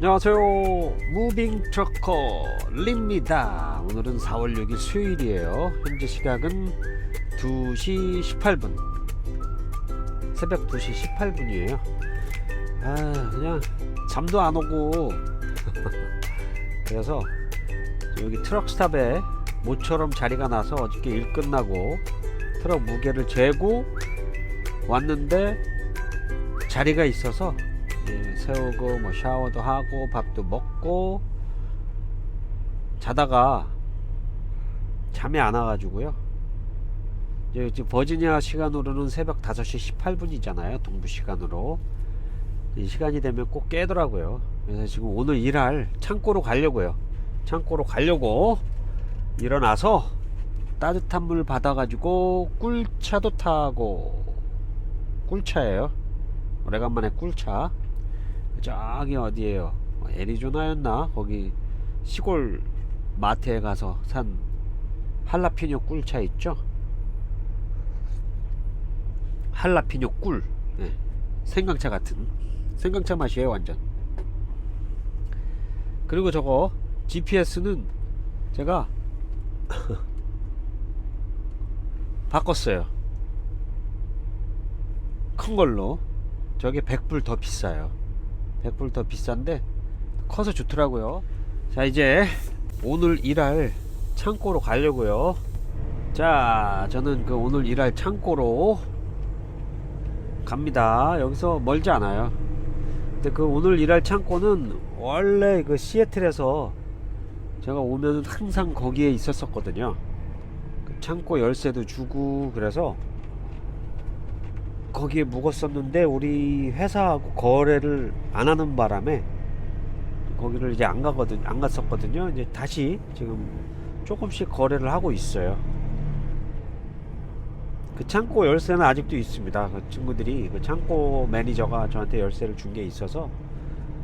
안녕하세요. 무빙 트러커 립니다. 오늘은 4월 6일 수요일이에요. 현재 시각은 2시 18분. 새벽 2시 18분이에요. 아 그냥 잠도 안 오고. 그래서 여기 트럭 스탑에 모처럼 자리가 나서 어저께 일 끝나고 트럭 무게를 재고 왔는데 자리가 있어서 예, 세우고 뭐 샤워도 하고 밥도 먹고 자다가 잠이 안 와가지고요. 이제 지금 버지니아 시간으로는 새벽 5시 18분이잖아요. 동부 시간으로. 이 시간이 되면 꼭 깨더라고요. 그래서 지금 오늘 일할 창고로 가려고요. 창고로 가려고 일어나서 따뜻한 물 받아가지고 꿀차도 타고 꿀차예요. 오래간만에 꿀차. 저기 어디에요? 어, 애리조나였나? 거기 시골 마트에 가서 산 할라피뇨 꿀차 있죠? 할라피뇨 꿀. 네. 생강차 같은 생강차 맛이에요, 완전. 그리고 저거 GPS는 제가 바꿨어요. 큰 걸로. 저게 100불 더 비싸요. 100불 더 비싼데 커서 좋더라고요. 자, 이제 오늘 일할 창고로 가려고요. 자, 저는 그 오늘 일할 창고로 갑니다. 여기서 멀지 않아요. 근데 그 오늘 일할 창고는 원래 그 시애틀에서 제가 오면은 항상 거기에 있었었거든요. 그 창고 열쇠도 주고 그래서 거기에 묵었었는데 우리 회사하고 거래를 안 하는 바람에 거기를 이제 안 가거든 안 갔었거든요. 이제 다시 지금 조금씩 거래를 하고 있어요. 그 창고 열쇠는 아직도 있습니다. 그 친구들이 그 창고 매니저가 저한테 열쇠를 준 게 있어서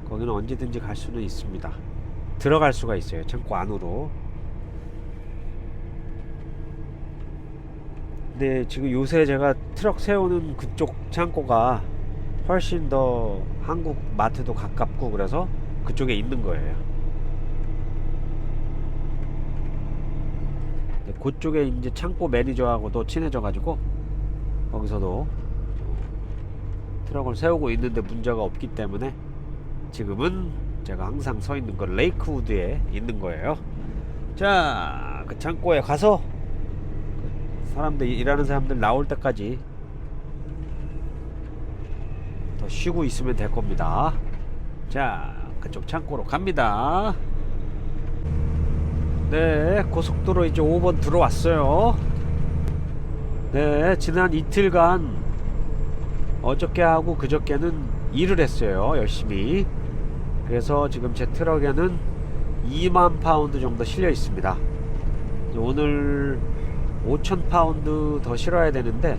거기는 언제든지 갈 수는 있습니다. 들어갈 수가 있어요. 창고 안으로. 근데 지금 요새 제가 트럭 세우는 그쪽 창고가 훨씬 더 한국 마트도 가깝고 그래서 그쪽에 있는 거예요. 근데 그쪽에 이제 창고 매니저하고도 친해져가지고 거기서도 트럭을 세우고 있는데 문제가 없기 때문에 지금은 제가 항상 서 있는 건 레이크우드에 있는 거예요. 자, 그 창고에 가서 사람들 일하는 사람들 나올 때까지 더 쉬고 있으면 될 겁니다. 자, 그쪽 창고로 갑니다. 네, 고속도로 이제 5번 들어왔어요. 네, 지난 이틀간 어저께 하고 그저께는 일을 했어요. 열심히. 그래서 지금 제 트럭에는 2만 파운드 정도 실려 있습니다. 오늘 5천 파운드 더 실어야 되는데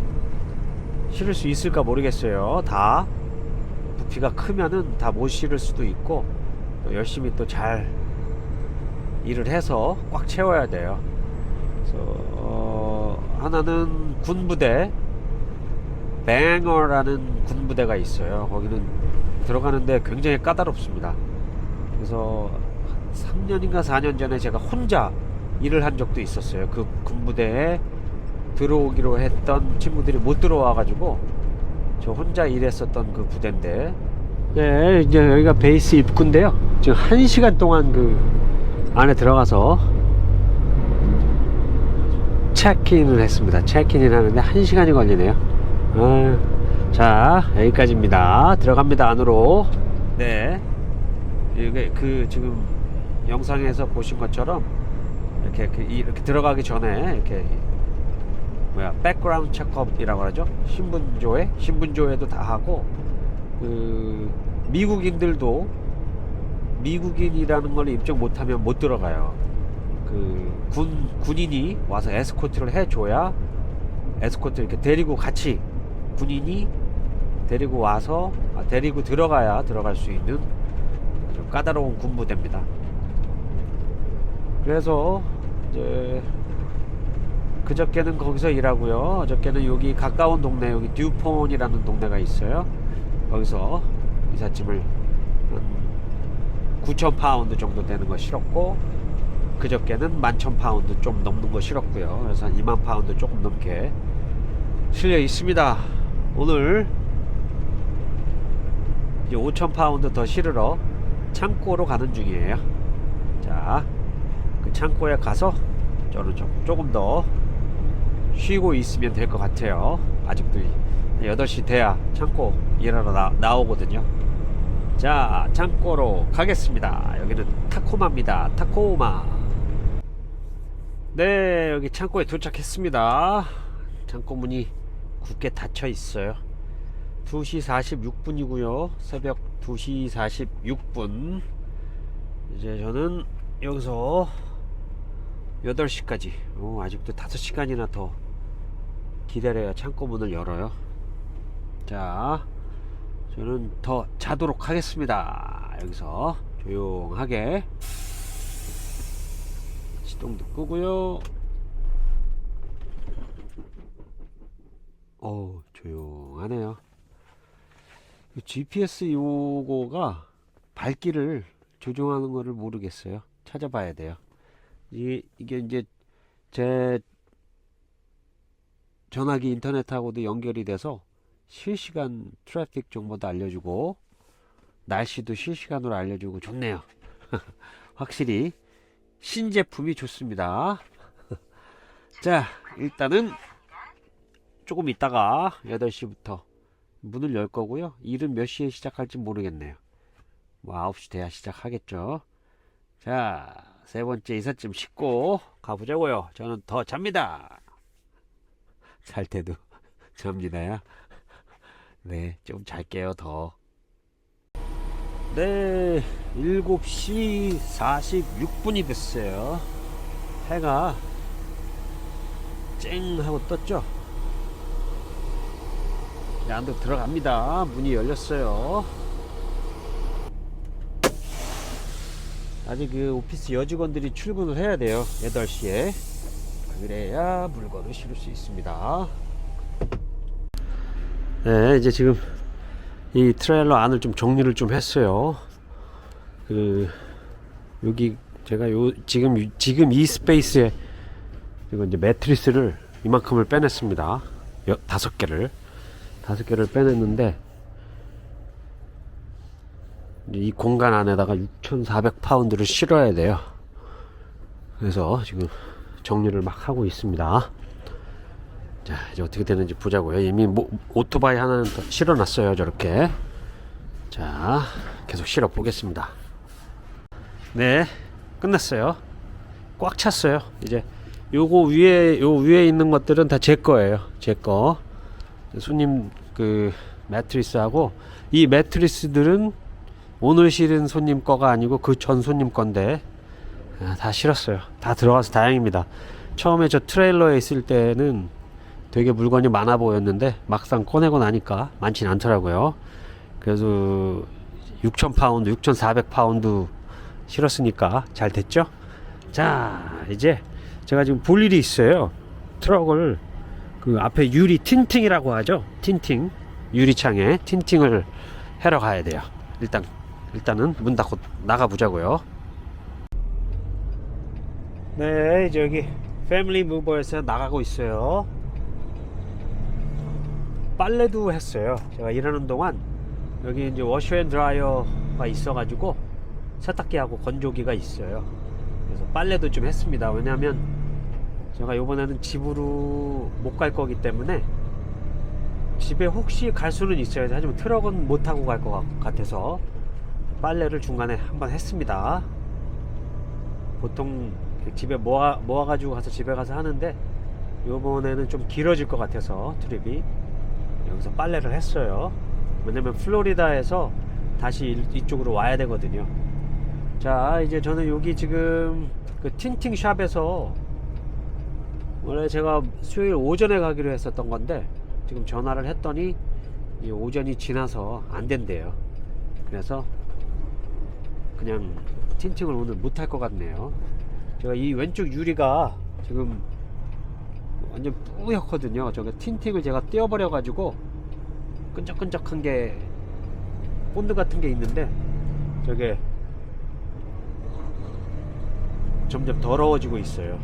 실을 수 있을까 모르겠어요. 다 부피가 크면은 다 못 실을 수도 있고 또 열심히 또 잘 일을 해서 꽉 채워야 돼요. 그래서 어, 하나는 군부대 뱅어라는 군부대가 있어요. 거기는 들어가는데 굉장히 까다롭습니다. 그래서 3년인가 4년 전에 제가 혼자 일을 한 적도 있었어요. 그 군부대에 들어오기로 했던 친구들이 못 들어와 가지고 저 혼자 일했었던 그 부대인데 네 이제 여기가 베이스 입구인데요. 지금 한 시간 동안 그 안에 들어가서 체크인을 했습니다. 체크인을 하는데 한 시간이 걸리네요. 아, 자 여기까지입니다. 들어갑니다 안으로. 네 이게 그 지금 영상에서 보신 것처럼 이렇게, 이렇게, 이렇게 들어가기 전에 이렇게 뭐야 백그라운드 체크업이라고 하죠? 신분조회? 신분조회도 다 하고 그 미국인들도 미국인이라는 걸 입증 못하면 못 들어가요. 그 군 군인이 와서 에스코트를 해줘야 에스코트 이렇게 데리고 같이 군인이 데리고 와서 아, 데리고 들어가야 들어갈 수 있는 좀 까다로운 군부대입니다. 그래서 이제 그저께는 거기서 일하고요. 어저께는 여기 가까운 동네 여기 듀폰이라는 동네가 있어요. 거기서 이삿짐을 한 9천 파운드 정도 되는 거 실었고 그저께는 11,000 파운드 좀 넘는 거 실었고요. 그래서 한 2만 파운드 조금 넘게 실려 있습니다. 오늘 이제 5천 파운드 더 실으러 창고로 가는 중이에요. 자, 그 창고에 가서 저는 좀, 조금 더 쉬고 있으면 될 것 같아요. 아직도 8시 돼야 창고 일하러 나, 나오거든요. 자, 창고로 가겠습니다. 여기는 타코마입니다. 타코마. 네, 여기 창고에 도착했습니다. 창고 문이 굳게 닫혀 있어요. 2시 46분이고요. 새벽 2시 46분. 이제 저는 여기서 8시까지 오, 아직도 5시간이나 더 기다려야 창고 문을 열어요. 자, 저는 더 자도록 하겠습니다. 여기서 조용하게 시동도 끄고요. 어우, 조용하네요. 이 GPS 요거가 밝기를 조정하는 거를 모르겠어요. 찾아봐야 돼요. 이게, 이게 이제 제 전화기 인터넷하고도 연결이 돼서 실시간 트래픽 정보도 알려주고 날씨도 실시간으로 알려주고 좋네요. 확실히 신제품이 좋습니다. 자, 일단은 조금 있다가 8시부터 문을 열 거고요. 일은 몇 시에 시작할지 모르겠네요. 뭐 9시 돼야 시작하겠죠. 자, 세 번째 이삿짐 싣고 가보자고요. 저는 더 잡니다. 잘 때도 잡니다야. 네, 좀 잘게요, 더. 네, 7시 46분이 됐어요. 해가 쨍 하고 떴죠? 네, 안으로 들어갑니다. 문이 열렸어요. 아직 그 오피스 여직원들이 출근을 해야 돼요. 8시에. 그래야 물건을 실을 수 있습니다. 네, 이제 지금 이 트레일러 안을 좀 정리를 좀 했어요. 그 여기 제가 요 지금 이- 지금 이 스페이스에 이거 이제 매트리스를 이만큼을 빼냈습니다. 여, 다섯 개를 다섯 개를 빼냈는데 이 공간 안에다가 6,400 파운드를 실어야 돼요. 그래서 지금 정리를 막 하고 있습니다. 자 이제 어떻게 되는지 보자고요. 이미 뭐, 오토바이 하나는 더 실어놨어요. 저렇게 자 계속 실어 보겠습니다. 네 끝났어요. 꽉 찼어요. 이제 요거 위에 요 위에 있는 것들은 다 제 거예요. 제 거. 손님 그 매트리스하고 이 매트리스들은 오늘 실은 손님 거가 아니고 그 전 손님 건데 아, 다 실었어요. 다 들어가서 다행입니다. 처음에 저 트레일러에 있을 때는 되게 물건이 많아 보였는데 막상 꺼내고 나니까 많진 않더라고요. 그래서 6,000 파운드, 6,400 파운드 실었으니까 잘 됐죠? 자, 이제 제가 지금 볼 일이 있어요. 트럭을 그 앞에 유리 틴팅이라고 하죠. 틴팅. 유리창에 틴팅을 해러 가야 돼요. 일단 일단은 문 닫고 나가 보자고요. 네, 이제 여기 패밀리 무버에서 나가고 있어요. 빨래도 했어요. 제가 일하는 동안 여기 이제 워셔 앤 드라이어가 있어가지고 세탁기하고 건조기가 있어요. 그래서 빨래도 좀 했습니다. 왜냐하면 제가 이번에는 집으로 못 갈 거기 때문에 집에 혹시 갈 수는 있어요. 하지만 트럭은 못 타고 갈 것 같아서 빨래를 중간에 한번 했습니다. 보통 집에 모아 모아 가지고 가서 집에 가서 하는데 요번에는 좀 길어질 것 같아서 트립이 여기서 빨래를 했어요. 왜냐면 플로리다에서 다시 이- 이쪽으로 와야 되거든요. 자, 이제 저는 여기 지금 그 틴팅 샵에서 원래 제가 수요일 오전에 가기로 했었던 건데 지금 전화를 했더니 이 오전이 지나서 안 된대요. 그래서 그냥 틴팅을 오늘 못할 것 같네요. 제가 이 왼쪽 유리가 지금 완전 뿌옇거든요. 저게 틴팅을 제가 떼어버려 가지고 끈적끈적한 게 본드 같은 게 있는데 저게 점점 더러워지고 있어요.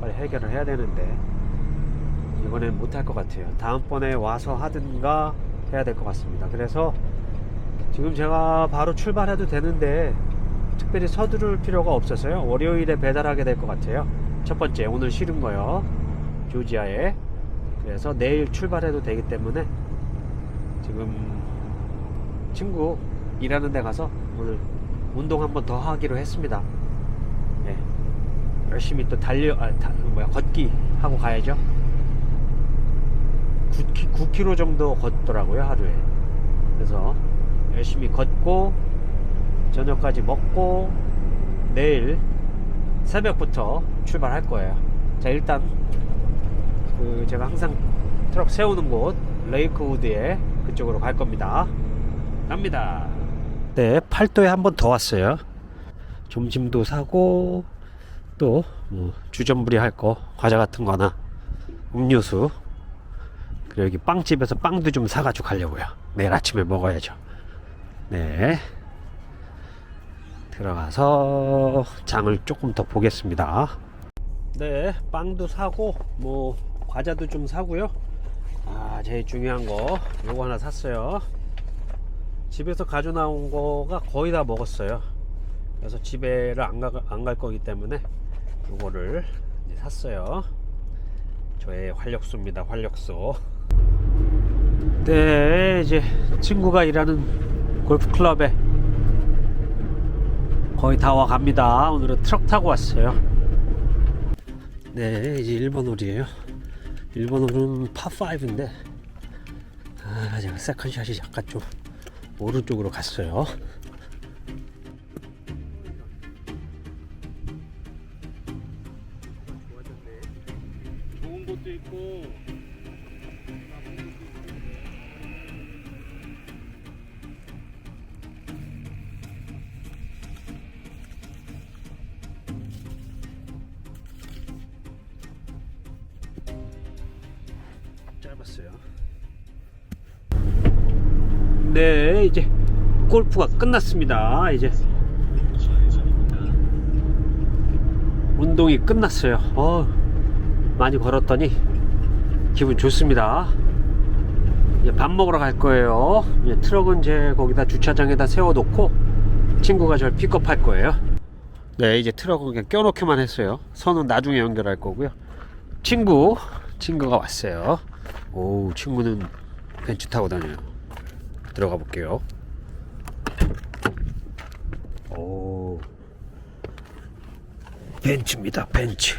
빨리 해결을 해야 되는데 이번엔 못할 것 같아요. 다음번에 와서 하든가 해야 될 것 같습니다. 그래서 지금 제가 바로 출발해도 되는데 특별히 서두를 필요가 없어서요. 월요일에 배달하게 될 것 같아요. 첫 번째 오늘 실은 거요. 조지아에. 그래서 내일 출발해도 되기 때문에 지금 친구 일하는 데 가서 오늘 운동 한번 더 하기로 했습니다. 예. 열심히 또 달려 아, 다, 뭐야 걷기 하고 가야죠. 9, 9km 정도 걷더라고요 하루에. 그래서 열심히 걷고 저녁까지 먹고 내일 새벽부터 출발할 거예요. 자 일단 그 제가 항상 트럭 세우는 곳 레이크우드에 그쪽으로 갈 겁니다. 갑니다. 네, 팔도에 한 번 더 왔어요. 점심도 사고 또 뭐, 주전부리 할 거 과자 같은 거나 음료수 그리고 여기 빵집에서 빵도 좀 사가지고 가려고요. 내일 아침에 먹어야죠. 네. 들어가서 장을 조금 더 보겠습니다. 네, 빵도 사고 뭐 과자도 좀 사고요. 아, 제일 중요한 거 요거 하나 샀어요. 집에서 가져 나온 거가 거의 다 먹었어요. 그래서 집에를 안가안갈 거기 때문에 요거를 샀어요. 저의 활력소입니다. 활력소. 네, 이제 친구가 일하는 골프 클럽에 거의 다 와 갑니다. 오늘은 트럭 타고 왔어요. 네, 이제 1번 홀이에요. 1번 홀은 파5인데, 아, 제가 세컨샷이 약간 좀 오른쪽으로 갔어요. 좋은 것도 있고 골프가 끝났습니다. 이제 운동이 끝났어요. 어, 많이 걸었더니 기분 좋습니다. 이제 밥 먹으러 갈 거예요. 이제 트럭은 제 거기다 주차장에다 세워놓고 친구가 저를 픽업할 거예요. 네, 이제 트럭은 그냥 껴놓기만 했어요. 선은 나중에 연결할 거고요. 친구, 친구가 왔어요. 오, 친구는 벤츠 타고 다녀요. 들어가 볼게요. 오, 벤츠입니다. 벤츠.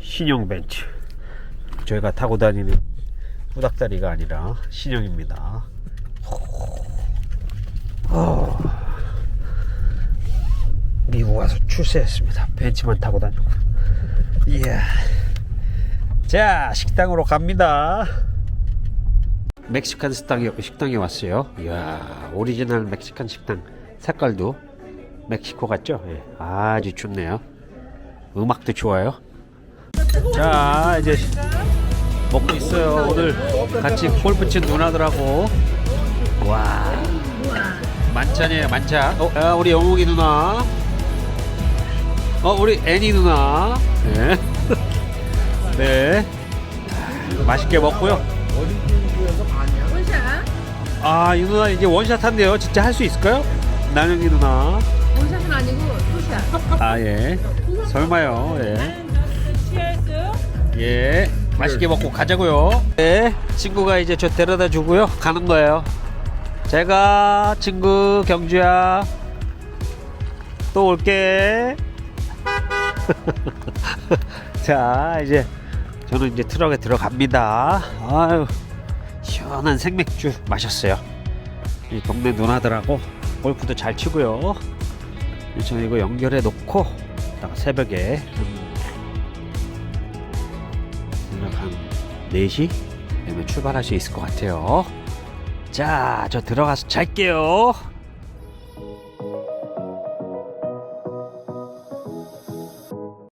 신형 벤츠. 저희가 타고 다니는 후닥다리가 아니라 신형입니다. 오, 미국 와서 출세했습니다. 벤츠만 타고 다니고. 이야. 자 식당으로 갑니다 멕시칸 식당에, 식당에 왔어요 이야 오리지널 멕시칸 식당 색깔도 멕시코 같죠 예, 아주 좋네요 음악도 좋아요 자 이제 먹고 있어요 오늘 같이 골프 친 누나들하고 와 만찬이에요 만찬 어, 아, 우리 영웅이 누나 어 우리 애니 누나 네. 네. 맛있게 먹고요. 아, 이 누나 이제 원샷 한대요. 진짜 할 수 있을까요? 나영이 누나. 원샷은 아니고 투샷. 아, 예. 설마요. 예. 예. 맛있게 먹고 가자고요. 네. 친구가 이제 저 데려다 주고요. 가는 거예요. 제가 친구 경주야. 또 올게. 자, 이제 저는 이제 트럭에 들어갑니다. 아유, 시원한 생맥주 마셨어요. 이 동네 누나들하고 골프도 잘 치고요. 저는 이거 연결해 놓고 이따가 새벽에 한, 한 4시 되면 출발할 수 있을 것 같아요. 자, 저 들어가서 잘게요.